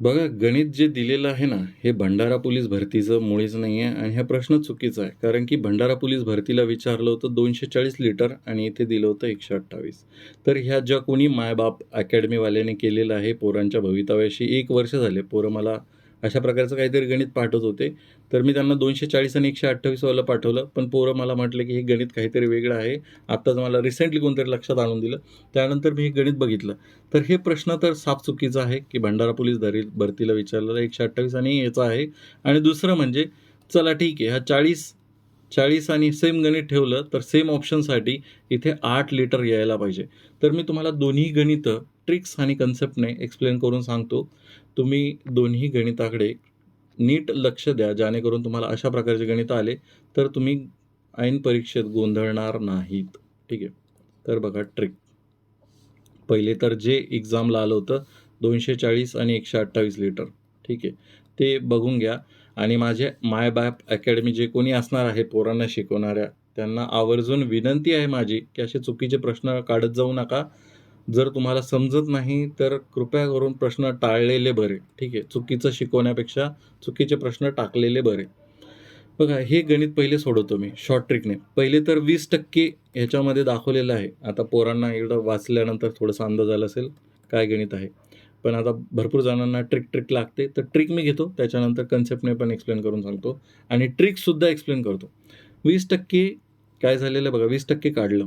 बघा गणित जे दिलेलं आहे ना हे भंडारा पोलीस भरतीचं मुळीच नाही आहे आणि हा प्रश्न चुकीचा आहे. कारण की भंडारा पोलीस भरतीला विचारलं होतं दोनशे चाळीस लिटर आणि इथे दिलं होतं एकशे अठ्ठावीस. तर ह्या ज्या कोणी मायबाप अकॅडमीवाल्याने केलेलं आहे पोरांच्या भवितव्याशी एक वर्ष झाले पोरं मला अशा प्रकारचं काहीतरी गणित पाठवत होते. तर मी त्यांना दोनशे चाळीस आणि एकशे अठ्ठावीसवालं पाठवलं पण पोरं मला म्हटलं की हे गणित काहीतरी वेगळं आहे. आत्ताच मला रिसेंटली कोणतरी लक्षात आणून दिलं. त्यानंतर मी हे गणित बघितलं. तर हे प्रश्न तर साफ चुकीचा आहे की भंडारा पोलीस धरी भरतीला विचारलेलं एकशे अठ्ठावीस आणि याचा आहे. आणि दुसरं म्हणजे चला ठीक आहे हा चाळीस चाळीस आणि सेम गणित ठेवलं तर सेम ऑप्शनसाठी इथे आठ लिटर यायला पाहिजे. तर मी तुम्हाला दोन्ही गणितं ट्रिक्स आणि कन्सेप्टने एक्सप्लेन करून सांगतो. तुम्ही दोन्ही गणिताकडे नीट लक्ष द्या जेणेकरून तुम्हाला अशा प्रकारचे गणित आले तर तुम्ही ऐन परीक्षेत गोंधळणार नाहीत. ठीक आहे? तर बघा ट्रिक पहिले तर जे एक्झामला आलं होतं दोनशे चाळीस आणि एकशे अठ्ठावीस लिटर ठीक आहे? ते बघून घ्या. आणि माझे माय बॅप अकॅडमी जे कोणी असणार आहे पोरांना शिकवणाऱ्या त्यांना आवर्जून विनंती आहे माझी की असे चुकीचे प्रश्न काढत जाऊ नका. जर तुम्हाला समजत नाही तर कृपया करून प्रश्न टाळलेले बरे. ठीक आहे? चुकीचं शिकवण्यापेक्षा चुकीचे प्रश्न टाकलेले बरे. बघा हे गणित पहिले सोडवतो मी शॉर्ट ट्रिकने पहिले तर वीस टक्के ह्याच्यामध्ये दाखवलेलं आहे. आता पोरांना एवढं वाचल्यानंतर थोडंसं अंदाज आला असेल काय गणित आहे. पण आता भरपूर जणांना ट्रिक ट्रिक लागते. तर ट्रिक मी घेतो त्याच्यानंतर कन्सेप्टने पण एक्सप्लेन करून सांगतो. आणि ट्रिकसुद्धा एक्सप्लेन करतो. वीस टक्के काय झालेलं बघा वीस टक्के काढलं.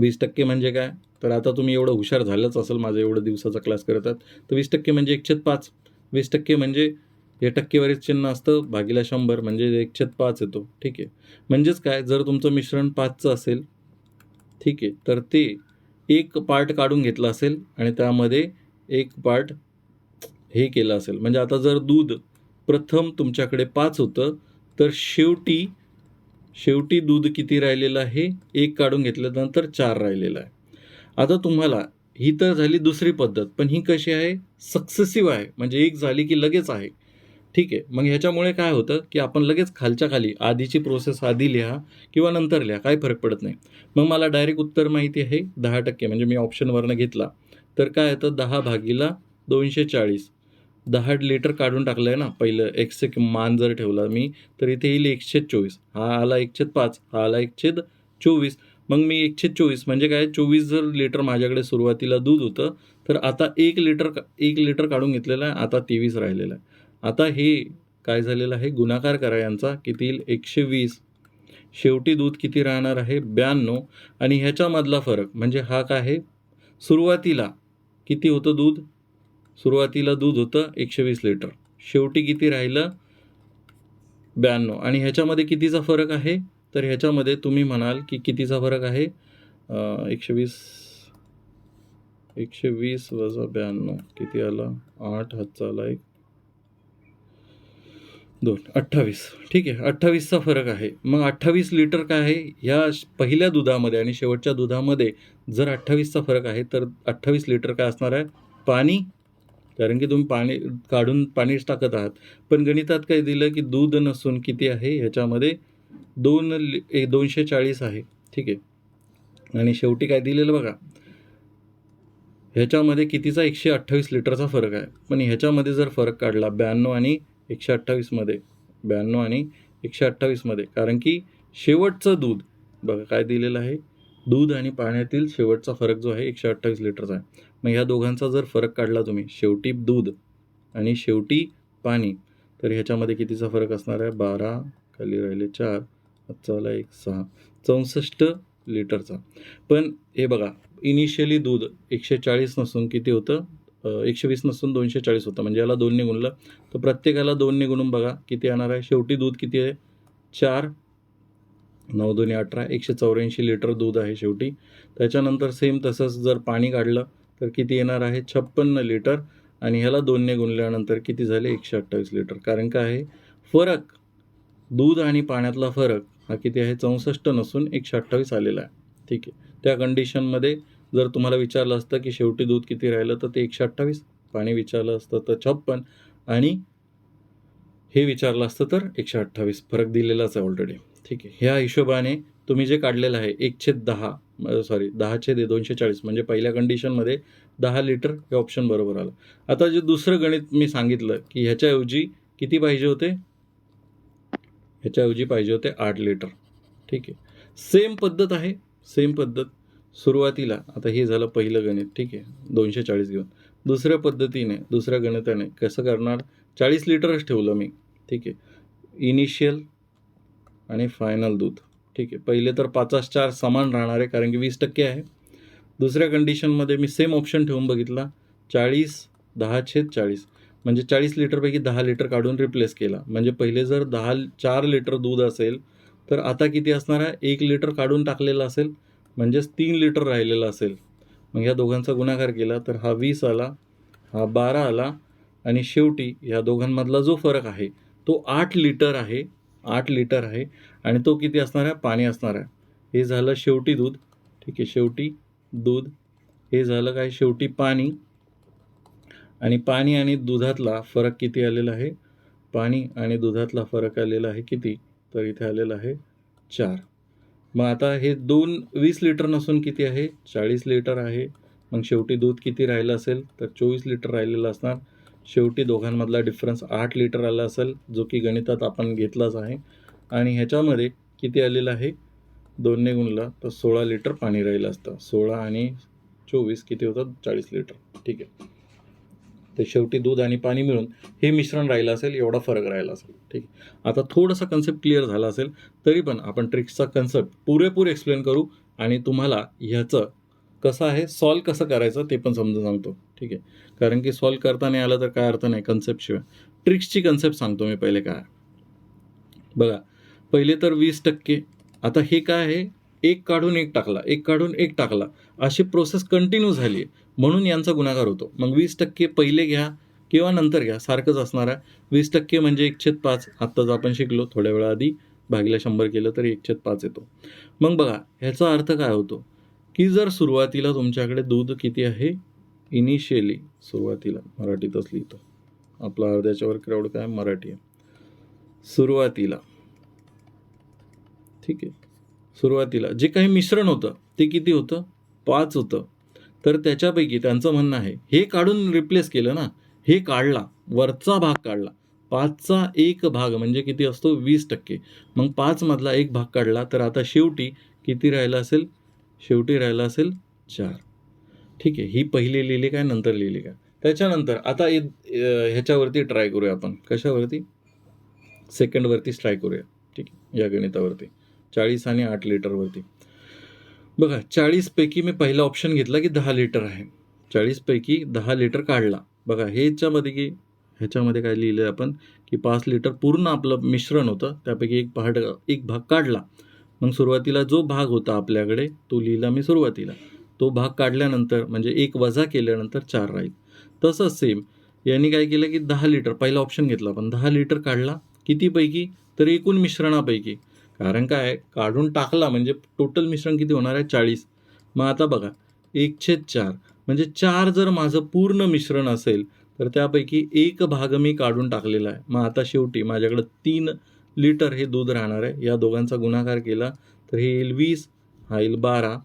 वीस टक्के म्हणजे काय? तर आता तुम्ही एवढं हुशार झालंच असेल माझं एवढं दिवसाचा क्लास करतात तर वीस टक्के म्हणजे एकशेत पाच. वीस टक्के म्हणजे हे टक्केवारीच चिन्ह असतं भागीला शंभर म्हणजे एकशेत पाच येतो. ठीक आहे. म्हणजेच काय जर तुमचं मिश्रण पाचचं असेल ठीक आहे तर ते एक पार्ट काढून घेतलं असेल आणि त्यामध्ये एक पार्ट हे केलं असेल. म्हणजे आता जर दूध प्रथम तुमच्याकडे पाच होतं तर शेवटी शेवटी दूध किती राहिलेलं आहे? एक काढून घेतल्यानंतर चार राहिलेलं आहे. आता तुम्हाला ही तर झाली दुसरी पद्धत पण ही कशी आहे? सक्सेसिव्ह आहे. म्हणजे एक झाली की लगेच आहे. ठीक आहे. मग ह्याच्यामुळे काय होतं की आपण लगेच खालच्या खाली आधीची प्रोसेस आधी लिहा किंवा नंतर लिहा. काही फरक पडत नाही. मग मला डायरेक्ट उत्तर माहिती आहे दहा टक्के. म्हणजे मी ऑप्शनवरनं घेतला. तर काय येतं? दहा भागीला दोनशे चाळीस. दहा लिटर काढून टाकलं आहे ना पहिलं एकशे मान जर ठेवला मी तर इथे येईल एकशे चोवीस. हा आला एकशे पाच हा आला एकशे चोवीस. मग मी एकशे चोवीस म्हणजे काय चोवीस जर लिटर माझ्याकडे सुरुवातीला दूध होतं तर आता एक लिटर एक लिटर काढून घेतलेलं आहे आता तेवीस राहिलेलं आहे. आता हे काय झालेलं आहे गुणाकार करा यांचा किती येईल? एकशे वीस. शेवटी दूध किती राहणार आहे? ब्याण्णव. आणि ह्याच्यामधला फरक म्हणजे हा काय आहे? सुरुवातीला किती होतं दूध? सुरुवातीला दूध होतं एकशे वीस लिटर. शेवटी किती राहिलं? ब्याण्णव. आणि ह्याच्यामध्ये कितीचा फरक आहे? तर ह्याच्यामध्ये तुम्ही म्हणाल की कितीचा फरक आहे? एकशे वीस एकशे वीस वजा ब्याण्णव. किती आला? आठ हातचा आला एक. दोन. अठ्ठावीस. ठीक आहे. अठ्ठावीसचा फरक आहे. मग अठ्ठावीस लिटर काय आहे? ह्या पहिल्या दुधामध्ये आणि शेवटच्या दुधामध्ये जर अठ्ठावीसचा फरक आहे तर अठ्ठावीस लिटर काय असणार आहे? पाणी. कारण की तुम्ही पाणी काढून पाणीच टाकत आहात. पण गणितात काय दिलं की दूध नसून किती आहे? ह्याच्यामध्ये दोन लि ए दोनशे चाळीस आहे. ठीक आहे. आणि शेवटी काय दिलेलं बघा. ह्याच्यामध्ये कितीचा? एकशे अठ्ठावीस लिटरचा फरक आहे. पण ह्याच्यामध्ये जर फरक काढला ब्याण्णव आणि एकशे अठ्ठावीसमध्ये ब्याण्णव आणि एकशे अठ्ठावीसमध्ये कारण की शेवटचं दूध बघा काय दिलेलं आहे. दूध आणि पाण्यातील शेवटचा फरक जो आहे एकशे अठ्ठावीस लिटरचा आहे. मग ह्या दोघांचा जर फरक काढला तुम्ही शेवटी दूध आणि शेवटी पाणी तर ह्याच्यामध्ये कितीचा फरक असणार आहे? बारा खाली राहिले चार आजचा एक सहा. चौसष्ट लिटरचा. पण हे बघा इनिशियली दूध एकशे चाळीस नसून किती होतं? एकशे वीस नसून दोनशे चाळीस होतं. म्हणजे याला दोनने गुणलं. तर प्रत्येकाला दोनने गुणून बघा किती येणार आहे. शेवटी दूध किती आहे? चार. नऊ दोन्ही अठरा एकशे चौऱ्याऐंशी लिटर दूध आहे शेवटी. त्याच्यानंतर सेम तसंच जर पाणी काढलं तर किती येणार आहे? छप्पन्न लिटर. आणि ह्याला दोनने गुणल्यानंतर किती झाले? एकशे अठ्ठावीस लिटर. कारण काय आहे? फरक दूध आणि पाण्यातला फरक हा किती आहे? चौसष्ट नसून एकशे अठ्ठावीस आलेला आहे. ठीक आहे. त्या कंडिशनमध्ये जर तुम्हाला विचारलं असतं की शेवटी दूध किती राहिलं तर ते एकशे अठ्ठावीस. पाणी विचारलं असतं तर छप्पन. आणि हे विचारलं असतं तर एकशे अठ्ठावीस. फरक दिलेलाच आहे ऑलरेडी ठीक आहे. ह्या हिशोबाने तुम्ही जे काढलेलं आहे एकशे दहा सॉरी दहाचे दे दोनशे चाळीस. म्हणजे पहिल्या कंडिशनमध्ये दहा लिटर हे ऑप्शन बरोबर आलं. आता जे दुसरं गणित मी सांगितलं की ह्याच्याऐवजी किती पाहिजे होते? ह्याच्याऐवजी पाहिजे होते आठ लिटर ठीक आहे. सेम पद्धत आहे. सेम पद्धत. सुरुवातीला आता हे झालं पहिलं गणित. ठीक आहे. दोनशे चाळीस घेऊन. दुसऱ्या पद्धतीने दुसऱ्या गणिताने कसं करणार? चाळीस लिटरच ठेवलं मी. ठीक आहे. इनिशियल आणि फायनल दूध. ठीक आहे. पहिले तर पाचास चार समान राहणार आहे कारण की वीस टक्के आहे. दुसऱ्या कंडिशनमध्ये मी सेम ऑप्शन ठेवून बघितला. चाळीस दहा छेद चाळीस. म्हणजे चाळीस लिटरपैकी दहा लिटर काढून रिप्लेस केला. म्हणजे पहिले जर दहा चार लिटर दूध असेल तर आता किती असणार आहे? एक लिटर काढून टाकलेला असेल म्हणजेच तीन लिटर राहिलेलं असेल. मग ह्या दोघांचा गुणाकार केला तर हा वीस आला हा बारा आला आणि शेवटी या दोघांमधला जो फरक आहे तो आठ लिटर आहे आठ लिटर आहे आणि तो किती असणार आहे? पाणी असणार आहे. हे झालं शेवटी दूध. ठीक आहे शेवटी दूध. हे झालं काय? शेवटी पाणी. आणि पाणी आणि दुधातला फरक किती आलेला आहे? पाणी आणि दुधातला फरक आलेला आहे किती? तर इथे आलेला आहे चार. मग आता हे दोन वीस लिटर नसून किती आहे? चाळीस लिटर आहे. मग शेवटी दूध किती राहिलं असेल? तर चोवीस लिटर राहिलेलं असणार. शेवटी दोघांमधला डिफरन्स आठ लिटर आला असेल जो की गणितात आपण घेतलाच आहे. आणि ह्याच्यामध्ये किती आलेलं आहे? दोनने गुणला तर सोळा लिटर पाणी राहिलं असतं. सोळा आणि चोवीस किती होतात चाळीस लिटर. ठीक आहे. तर शेवटी दूध आणि पाणी मिळून हे मिश्रण राहिलं असेल एवढा फरक राहिला असेल. ठीक आहे? आता थोडासा कन्सेप्ट क्लिअर झाला असेल तरी पण आपण ट्रिक्सचा कन्सेप्ट पुरेपूर एक्सप्लेन करू आणि तुम्हाला ह्याचं कसं आहे सॉल्व कसं करायचं ते पण समजून सांगतो. ठीक आहे? कारण की सॉल्व करता नाही आलं तर काय अर्थ नाही कन्सेप्टशिवाय ट्रिक्सची कन्सेप्ट सांगतो मी पहिले काय. बघा पहिले तर वीस टक्के. आता हे काय आहे? एक काढून एक टाकला एक काढून एक टाकला. अशी प्रोसेस कंटिन्यू झाली. आहे म्हणून यांचा गुणाकार होतो. मग वीस टक्के पहिले घ्या किंवा नंतर घ्या सारखंच असणार आहे. वीस टक्के म्हणजे एकछेद पाच. आत्ताच आपण शिकलो थोड्या वेळा आधी भागीला शंभर केलं तरी एकछेद पाच येतो. मग बघा ह्याचा अर्थ काय होतो? की जर सुरुवातीला तुमच्याकडे दूध किती आहे? इनिशियली सुरुवातीला. मराठीतच लिहितो आपला अर्ध्याच्यावर क्राऊड काय? मराठी आहे. सुरुवातीला. ठीक आहे. सुरुवातीला. जे काही मिश्रण होतं ते किती होतं? पाच होतं. तर त्याच्यापैकी त्यांचं म्हणणं आहे हे काढून रिप्लेस केलं ना हे काढला वरचा भाग काढला. पाचचा एक भाग म्हणजे किती असतो? वीस टक्के. मग पाचमधला एक भाग काढला तर आता शेवटी किती राहिला असेल? शेवटी राहिला असेल चार. ठीक आहे ही पहिली लिहिली काय नंतर लिहिली काय? त्याच्यानंतर आता ह्याच्यावरती ट्राय करूया आपण. कशावरती? सेकंडवरतीच ट्राय करूया. ठीक आहे या गणितावरती. चाळीस आणि आठ लिटरवरती बघा चाळीसपैकी मी पहिला ऑप्शन घेतला की दहा लिटर आहे. चाळीसपैकी दहा लिटर काढला. बघा हे ह्याच्यामध्ये की ह्याच्यामध्ये काय लिहिलं आहे आपण की पाच लिटर पूर्ण आपलं मिश्रण होतं त्यापैकी एक पहाट एक भाग काढला. मग सुरुवातीला जो भाग होता आपल्याकडे तो लिहिला मी सुरुवातीला. तो भाग काढल्यानंतर म्हणजे एक वजा केल्यानंतर चार राहील. तसंच सेम यांनी काय केलं की दहा लिटर पहिला ऑप्शन घेतला आपण दहा लिटर काढला. कितीपैकी? तर एकूण मिश्रणापैकी. कारण काय काढून टाकला म्हणजे टोटल मिश्रण किती होणार आहे? चाळीस. मग आता बघा एकशे चार. म्हणजे चार जर माझं पूर्ण मिश्रण असेल तर त्यापैकी एक भाग मी काढून टाकलेला आहे. मग आता शेवटी माझ्याकडं तीन लिटर हे दूध राहणार आहे. या दोघांचा गुणाकार केला तर हे येईल वीस हा येईल बारा.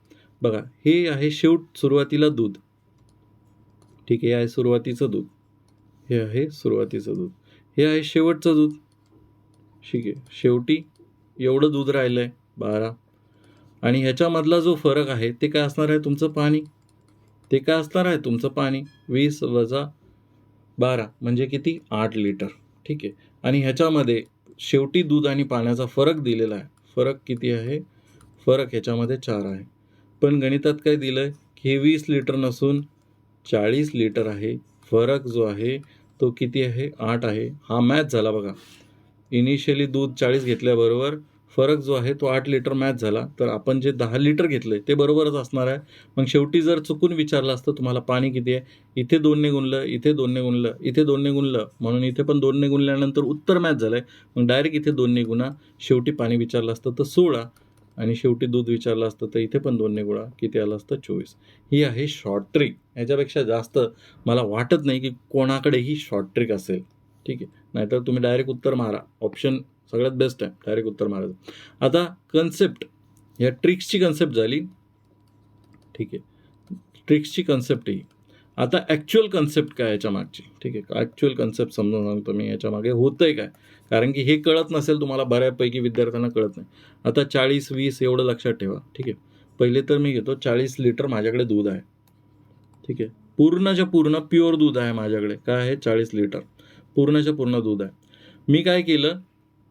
बघा हे आहे शेवट सुरुवातीला दूध. ठीक आहे हे आहे सुरुवातीचं दूध. हे आहे सुरुवातीचं दूध. हे आहे शेवटचं दूध. ठीक आहे शेवटी एवढं दूध राहिलं आहे बारा. आणि ह्याच्यामधला जो फरक आहे ते काय असणार आहे तुमचं पाणी? ते काय असणार आहे तुमचं पाणी? वीस वजा बारा म्हणजे किती? आठ लिटर. ठीक आहे. आणि ह्याच्यामध्ये शेवटी दूध आणि पाण्याचा फरक दिलेला आहे. फरक किती आहे? फरक ह्याच्यामध्ये चार आहे. पण गणितात काय दिलं आहे की हे वीस लिटर नसून चाळीस लिटर आहे. फरक जो आहे तो किती आहे? आठ आहे. हा मॅच झाला बघा. इनिशियली दूध चाळीस घेतल्याबरोबर फरक जो आहे तो आठ लिटर मॅच झाला. तर आपण जे दहा लिटर घेतलं आहे ते बरोबरच असणार आहे. मग शेवटी जर चुकून विचारलं असतं तुम्हाला पाणी किती आहे? इथे दोनने गुणलं इथे दोनने गुणलं इथे दोनने गुणलं म्हणून इथे पण दोनने गुणल्यानंतर उत्तर मॅच झालं आहे मग डायरेक्ट इथे दोनने गुणा शेवटी पाणी विचारलं असतं तर सोळा आणि शेवटी दूध विचारलं असतं तर इथे पण दोनने गुणा किती आलं असतं? चोवीस. ही आहे शॉर्ट ट्रिक याच्यापेक्षा जास्त मला वाटत नाही की कोणाकडेही शॉर्ट ट्रिक असेल. ठीक आहे. नाहीतर तुम्ही डायरेक्ट उत्तर मारा. ऑप्शन सगळ्यात बेस्ट आहे. डायरेक्ट उत्तर मारायचं. आता कन्सेप्ट ह्या ट्रिक्सची कन्सेप्ट झाली. ठीक आहे. ट्रिक्सची कन्सेप्ट ही. आता ॲक्च्युअल कन्सेप्ट काय याच्या मागची? ठीक आहे. ॲक्च्युअल कन्सेप्ट समजून सांगतो मी याच्या मागे. होतं आहे काय? कारण की हे कळत नसेल तुम्हाला बऱ्यापैकी विद्यार्थ्यांना कळत नाही. आता चाळीस वीस एवढं लक्षात ठेवा. ठीक आहे. पहिले तर मी घेतो चाळीस लिटर माझ्याकडे दूध आहे. ठीक आहे. पूर्णच्या पूर्ण प्युअर दूध आहे माझ्याकडे. काय आहे? चाळीस लिटर पूर्णच्या पूर्ण दूध आहे. मी काय केलं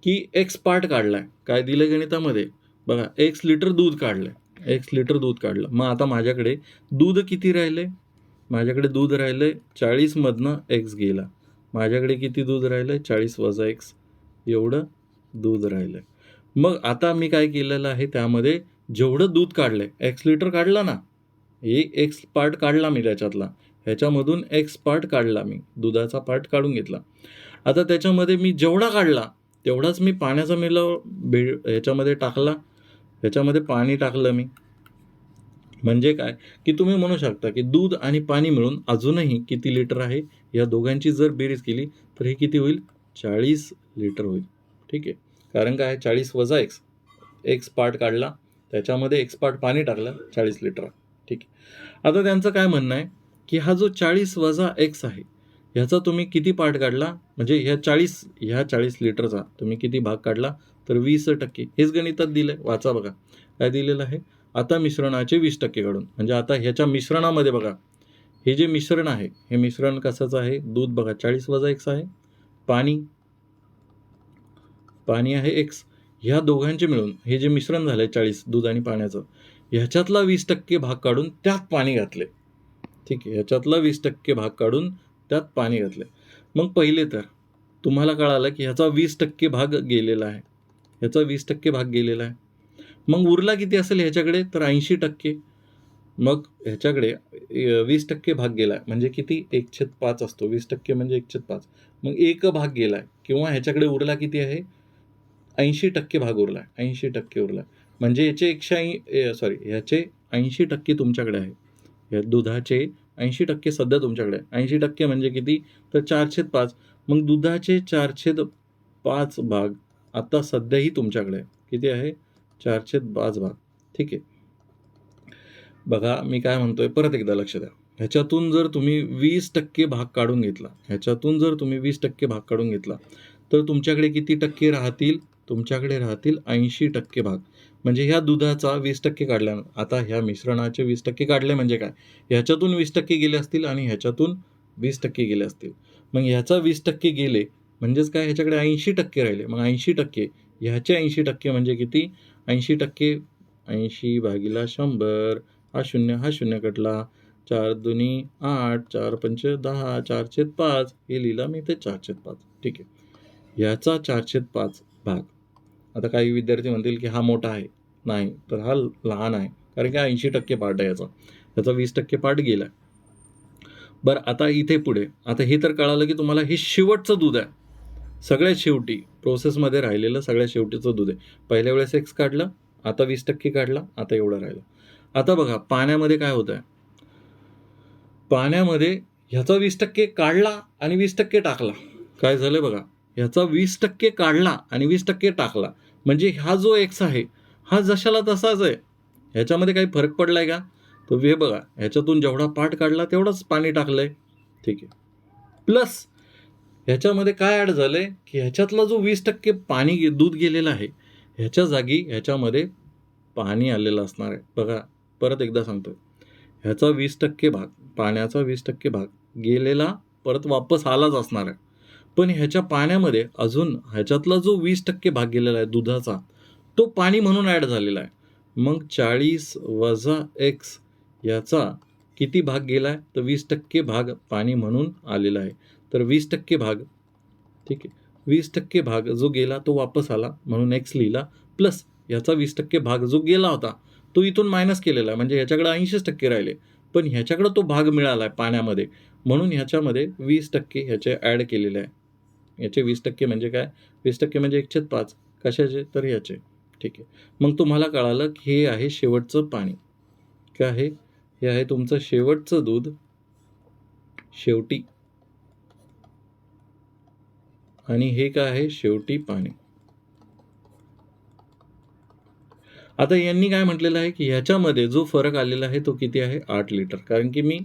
की एक्स पार्ट काढला काय दिलं गणितामध्ये? बघा एक्स लिटर दूध काढलं एक्स लिटर दूध काढलं. मग आता माझ्याकडे दूध किती राहिले माझ्याकडे दूध राहिलं चाळीसमधनं एक्स गेला. माझ्याकडे किती दूध राहिलं चाळीस वजा एक्स एवढं दूध राहिलं मग आता मी काय केलेलं आहे? त्यामध्ये जेवढं दूध काढलं आहे एक्स लिटर काढला ना हे एक्स पार्ट काढला मी त्याच्यातला. ह्याच्यामधून एक्स पार्ट काढला मी. दुधाचा पार्ट काढून घेतला. आता त्याच्यामध्ये मी जेवढा काढला तेवढाच मी पाण्याचा मिलाव बे ह्याच्यामध्ये टाकला. ह्याच्यामध्ये पाणी टाकलं मी. म्हणजे काय? की तुम्ही म्हणू शकता की दूध आणि पाणी मिळून अजूनही किती लिटर आहे? या दोघांची जर बेरीज केली तर हे किती होईल? चाळीस लिटर होईल. ठीक आहे? कारण काय? चाळीस वजा एक्स एक्स पार्ट काढला. त्याच्यामध्ये एक्स पार्ट पाणी टाकलं चाळीस लिटर. ठीक आहे? आता त्यांचं काय म्हणणं आहे? की हा जो चाळीस वजा एक्स आहे ह्याचा तुम्ही किती पार्ट काढला? म्हणजे ह्या चाळीस ह्या चाळीस लिटरचा तुम्ही किती भाग काढला? तर वीस टक्के. हेच गणितात दिलं आहे वाचा बघा. काय दिलेलं आहे? आता मिश्रणाचे वीस टक्के काढून. म्हणजे आता ह्याच्या मिश्रणामध्ये बघा. हे जे मिश्रण आहे हे मिश्रण कशाचं आहे? दूध बघा. चाळीस वजा एक्स आहे. पाणी. पाणी आहे एक्स ह्या दोघांचे मिळून हे जे मिश्रण झालं आहे चाळीस दूध आणि पाण्याचं ह्याच्यातला वीस टक्के भाग काढून त्यात पाणी घातले ठीक आहे. ह्याच्यातला वीस टक्के भाग काढून त्यात पाणी घातले मग पहिले तर तुम्हाला कळालं की ह्याचा वीस टक्के भाग गेलेला आहे. ह्याचा वीस टक्के भाग गेलेला आहे. मग उरला किती असेल ह्याच्याकडे? तर ऐंशी टक्के. मग ह्याच्याकडे वीस टक्के भाग गेला आहे. म्हणजे किती? एकछेद पाच असतो. वीस टक्के म्हणजे एकछेद पाच. मग एक भाग गेला आहे. किंवा ह्याच्याकडे उरला किती आहे? ऐंशी टक्के भाग उरला आहे. ऐंशी टक्के उरला आहे. म्हणजे याचे एकशे ऐं सॉरी ह्याचे ऐंशी टक्के तुमच्याकडे आहे. दुधाचे ऐंशी टक्के सध्या तुमच्याकडे ऐंशी टक्के म्हणजे किती? तर चारशे पाच. मग दुधाचे चारशे पाच भाग आता सध्याही तुमच्याकडे किती आहे? चारशे पाच भाग. ठीक आहे. बघा मी काय म्हणतोय? परत एकदा लक्ष द्या. ह्याच्यातून जर तुम्ही वीस टक्के भाग काढून घेतला ह्याच्यातून जर तुम्ही वीस टक्के भाग काढून घेतला तर तुमच्याकडे किती टक्के राहतील? तुमच्याकडे राहतील ऐंशी टक्के भाग. म्हणजे ह्या दुधाचा वीस टक्के काढल्या आता ह्या मिश्रणाचे वीस टक्के काढले म्हणजे काय? ह्याच्यातून वीस टक्के गेले असतील आणि ह्याच्यातून वीस टक्के गेले असतील. मग ह्याचा वीस टक्के गेले म्हणजेच काय? ह्याच्याकडे ऐंशी टक्के राहिले. मग ऐंशी टक्के ह्याचे ऐंशी टक्के म्हणजे किती? ऐंशी टक्के ऐंशी भागीला शंभर हा शून्य हा शून्य कटला. चार दुनी आठ चार पंच दहा चारशे पाच हे लिहिला मी ते चारशे पाच. ठीक आहे. ह्याचा चारशे पाच भाग. आता काही विद्यार्थी म्हणतील की हा मोठा आहे. नाही तर हा लहान आहे. कारण की ऐंशी टक्के पार्ट आहे याचा. त्याचा वीस टक्के पार्ट गेला बरं आता इथे पुढे. आता हे तर कळालं की तुम्हाला हे शेवटचं दूध आहे. सगळ्यात शेवटी प्रोसेसमध्ये राहिलेलं सगळ्यात शेवटीचं दूध आहे. पहिल्या वेळेस एक्स काढलं आता वीस टक्के काढला आता एवढं राहिलं. आता बघा पाण्यामध्ये काय होत आहे पाण्यामध्ये ह्याचा वीस टक्के काढला आणि वीस टक्के टाकला. काय झालं बघा? ह्याचा वीस टक्के काढला आणि वीस टक्के टाकला. म्हणजे हा जो एक्स आहे हा जशाला तसाच आहे. ह्याच्यामध्ये काही फरक पडला आहे का? तर हे बघा. ह्याच्यातून जेवढा पाठ काढला तेवढंच पाणी टाकलं आहे ठीक आहे. प्लस ह्याच्यामध्ये काय ॲड झालं आहे की ह्याच्यातला जो वीस टक्के पाणी गे- दूध गेलेलं आहे ह्याच्या जागी ह्याच्यामध्ये पाणी आलेलं असणार आहे. बघा परत एकदा सांगतो ह्याचा वीस टक्के भाग पाण्याचा वीस टक्के भाग गेलेला परत वापस आलाच असणार आहे. पण ह्याच्या पाण्यामध्ये अजून ह्याच्यातला जो वीस टक्के भाग गेलेला आहे दुधाचा तो पाणी म्हणून ॲड झालेला आहे. मग चाळीस वजा एक्स याचा किती भाग गेला आहे तर वीस टक्के भाग पाणी म्हणून आलेला आहे. तर वीस टक्के भाग ठीक आहे. वीस टक्के भाग जो गेला तो वापस आला म्हणून एक्स लिहिला. प्लस याचा वीस टक्के भाग जो गेला होता तो इथून मायनस केलेला आहे. म्हणजे ह्याच्याकडे ऐंशीच टक्के राहिले. पण ह्याच्याकडं तो भाग मिळाला आहे पाण्यामध्ये. म्हणून ह्याच्यामध्ये वीस टक्के ह्याचे ॲड केलेले आहे. याचे वीस टक्के म्हणजे काय? वीस टक्के म्हणजे एकशे पाच. कशाचे? तर ह्याचे ठीक आहे. मग तुम्हाला कळालं की हे आहे शेवटचं पाणी. काय आहे हे आहे तुमचं शेवटचं दूध. शेवटी. आणि हे काय आहे? शेवटी पाणी. आता यांनी काय म्हटलेलं आहे की ह्याच्यामध्ये जो फरक आलेला आहे तो किती आहे? आठ लिटर. कारण की मी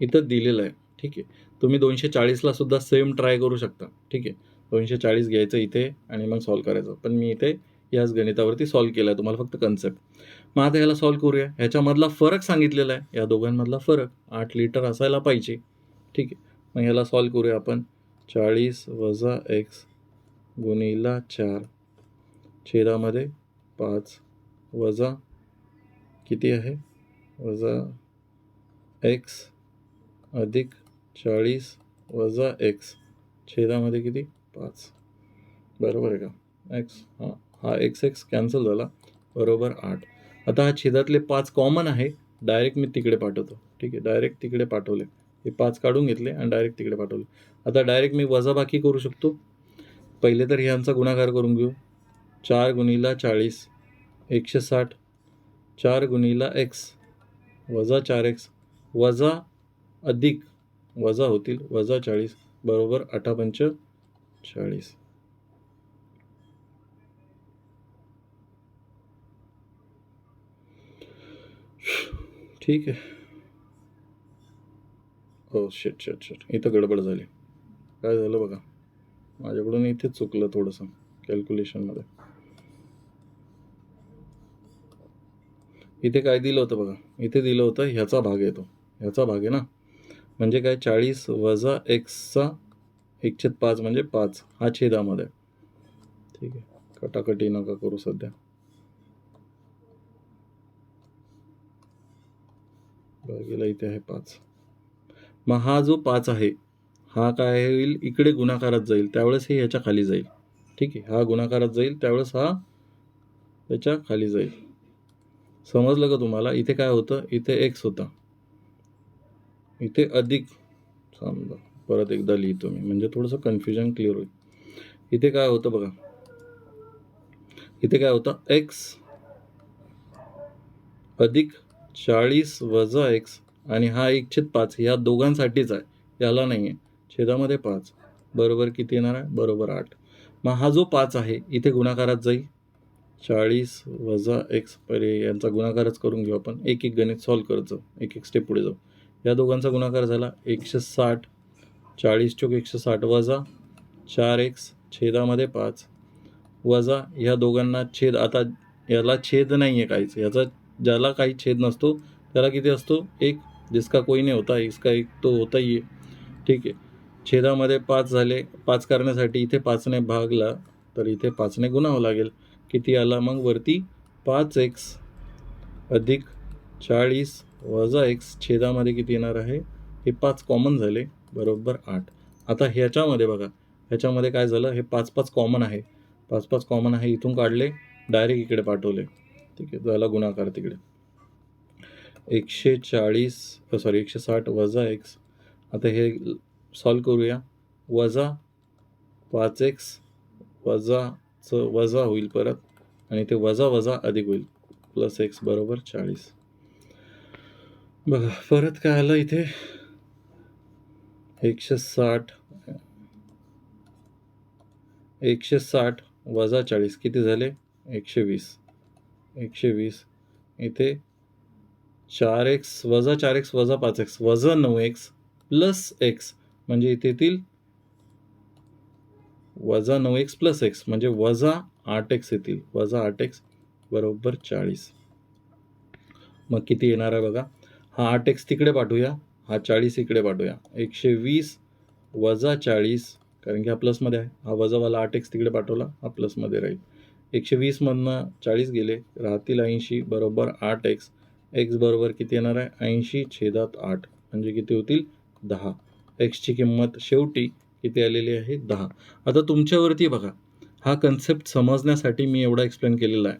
इथं दिलेलं आहे. ठीक आहे. तुम्ही दोनशे चाळीसला सुद्धा सेम ट्राय करू शकता. ठीक आहे. दोनशे चाळीस घ्यायचं इथे आणि मग सॉल्व करायचं. पण मी इथे याच गणितावरती सॉल्व केला आहे तुम्हाला फक्त कन्सेप्ट मग आता ह्याला सॉल्व करूया. ह्याच्यामधला फरक सांगितलेला आहे. या दोघांमधला फरक आठ लिटर असायला पाहिजे. ठीक आहे. मग ह्याला सॉल्व करूया आपण. चाळीस वजा एक्स गुणिला चार. छेदामध्ये पाच वजा किती आहे? वजा एक्स अधिक चाळीस वजा एक्स छेदामध्ये किती? पाच. बरोबर आहे का? एक्स हां. हा एक्स एक्स कॅन्सल झाला. बरोबर आठ. आता हा छेदातले पाच कॉमन आहे. डायरेक्ट मी तिकडे पाठवतो. ठीक आहे. डायरेक्ट तिकडे पाठवले. हे पाच काढून घेतले आणि डायरेक्ट तिकडे पाठवले. आता डायरेक्ट मी वजाबाकी करू शकतो. पहिले तर ह्यांचा गुणाकार करून घेऊ. चार गुणीला चाळीस. एकशे साठ. चार गुणीला एक्स वजा चार एक्स वजा अधिक. वजा होतील. वजा चाळीस. बरोबर अठ्ठापंच चाळीस. ठीक आहे. हो शेट शेट शेट इथं गडबड झाली. काय झालं बघा? माझ्याकडून इथेच चुकलं थोडंसं कॅल्क्युलेशनमध्ये इथे काय दिलं होतं बघा? इथे दिलं होतं ह्याचा भाग येतो ह्याचा भाग आहे ना? म्हणजे काय? चाळीस वजा एक्सचा एकशे पाच म्हणजे पाच. हा छेदामध्ये. ठीक आहे. कटाकटी नका करू सध्या. भागीला इथे आहे पाच. मग हा जो पाच आहे हा काय होईल? इकडे गुणाकारात जाईल त्यावेळेस हे ह्याच्या खाली जाईल. ठीक आहे हा गुणाकारात जाईल त्यावेळेस हा याच्या खाली जाईल. समजलं का तुम्हाला? इथे काय होतं? इथे एक्स होता. इथे अधिक समजा परत एकदा लिहितो मी म्हणजे थोडंसं कन्फ्युजन क्लिअर होईल. इथे काय होतं बघा. इथे काय होतं? एक्स अधिक चाळीस वजा एक्स आणि हा एक छेद पाच ह्या दोघांसाठीच आहे. याला नाही आहे छेदामध्ये पाच. बरोबर किती येणार आहे? बरोबर आठ. मग हा जो पाच आहे इथे गुणाकारात जाईल. चाळीस वजा एक्स पहिले यांचा गुणाकारच करून घेऊ आपण. एक एक गणित सॉल्व करत जाऊ. एक एक स्टेप पुढे जाऊ. या दोघांचा गुणाकार झाला एकशे साठ. चाळीस चोक एकशे साठ वजा चार एक्स छेदामध्ये पाच. वजा ह्या दोघांना छेद. आता याला छेद नाही आहे काहीच. याचा ज्याला काही छेद नसतो त्याला किती असतो? एक. जिसका कोई नाही होता इसका एक तो होता ही आहे ठीक आहे छेदामध्ये पाच झाले. पाच करण्यासाठी इथे पाचने भागला तर इथे पाचने गुणावं हो लागेल. किती आला? मग वरती पाच एक्स अधिक चाळीस वजा एक्स छेदामध्ये किती येणार आहे? हे पाच कॉमन झाले. बरोबर आठ. आता ह्याच्यामध्ये बघा. ह्याच्यामध्ये काय झालं? हे पाच पाच कॉमन आहे. पाच पाच कॉमन आहे इथून काढले डायरेक्ट इकडे पाठवले. ठीक आहे झाला गुणाकार तिकडे. एकशे चाळीस सॉरी एकशे साठ वजा एक्स आता हे सॉल्व करूया. वजा पाच एक्स वजाचं वजा होईल परत. आणि ते वजा वजा अधिक होईल. प्लस एक्स बरोबर चाळीस. बघा परत काय आलं इथे? एकशे साठ. एकशे साठ वजा चाळीस. किती झाले? एकशे वीस. एकशे वीस. इथे चार एक्स वजा चार एक्स वजा पाच एक्स वजा नऊ एक्स प्लस एक्स. म्हणजे इथे येतील वजा नऊ एक्स प्लस एक्स. म्हणजे वजा आठ एक्स येतील. वजा आठ एक्स बरोबर चाळीस. मग किती येणार आहे बघा. हा आठ एक्स तिकडे पाठवूया. हा चाळीस इकडे पाठवूया. एकशे वीस वजा चाळीस. कारण की हा प्लसमध्ये आहे. हा वजावाला आठ एक्स तिकडे पाठवला. हा प्लसमध्ये राहील. एकशे वीसमधनं चाळीस गेले. राहतील ऐंशी बरोबर आठ एक्स एक्स बरोबर किती येणार आहे? ऐंशी छेदात आठ. म्हणजे किती होतील? दहा. एक्सची किंमत शेवटी किती आलेली आहे? दहा. आता तुमच्यावरती बघा. हा कन्सेप्ट समजण्यासाठी मी एवढा एक्सप्लेन केलेला आहे.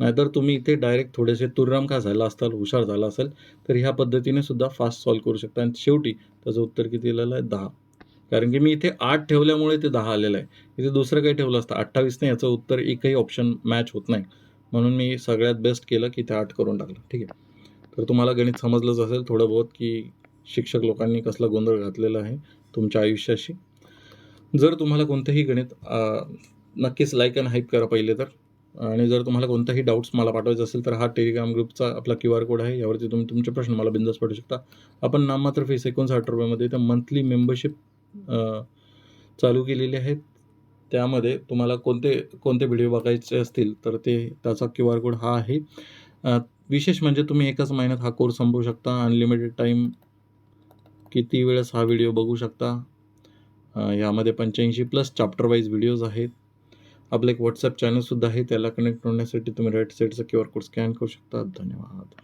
नाहीतर तुम्ही इथे डायरेक्ट थोडेसे तुर्राम का झाला असाल हुशार झाला असेल तर ह्या पद्धतीने सुद्धा फास्ट सॉल्व करू शकता. आणि शेवटी त्याचं उत्तर किती आलेलं आहे? दहा. कारण की मी इथे आठ ठेवल्यामुळे ते दहा आलेलं आहे. इथे दुसरं काही ठेवलं असतं. अठ्ठावीसने याचं उत्तर एकही ऑप्शन मॅच होत नाही. म्हणून मी सगळ्यात बेस्ट केलं की ते आठ करून टाकलं. ठीक आहे? तर तुम्हाला गणित समजलंच असेल थोडं बहुत की शिक्षक लोकांनी कसला गोंधळ घातलेला आहे तुमच्या आयुष्याशी. जर तुम्हाला कोणतंही गणित नक्कीच लाईक अँड हाईप करा पहिले तर. आणि जर तुम्हाला कोणताही डाऊट्स मला पाठवायचा असेल तर हा टेलिग्राम ग्रुपचा आपला क्यू आर कोड आहे. यावरती तुम्ही तुमचे प्रश्न मला बिंदास पाठवू शकता आपण नाममात्र फीस एकोणसाठ रुपयामध्ये तर मंथली मेंबरशिप चालू केलेली आहेत. त्यामध्ये तुम्हाला कोणते कोणते व्हिडिओ बघायचे असतील तर ते त्याचा क्यू आर कोड हा आहे. विशेष म्हणजे तुम्ही एकाच महिन्यात हा कोर्स संपवू शकता. अनलिमिटेड टाईम किती वेळेस हा व्हिडिओ बघू शकता. यामध्ये पंच्याऐंशी प्लस चॅप्टर वाईज व्हिडिओज आहेत. आपलं एक व्हॉट्सअप चॅनलसुद्धा आहे. त्याला कनेक्ट होण्यासाठी तुम्ही राईट साईडचा क्यू आर कोड स्कॅन करू शकता. धन्यवाद.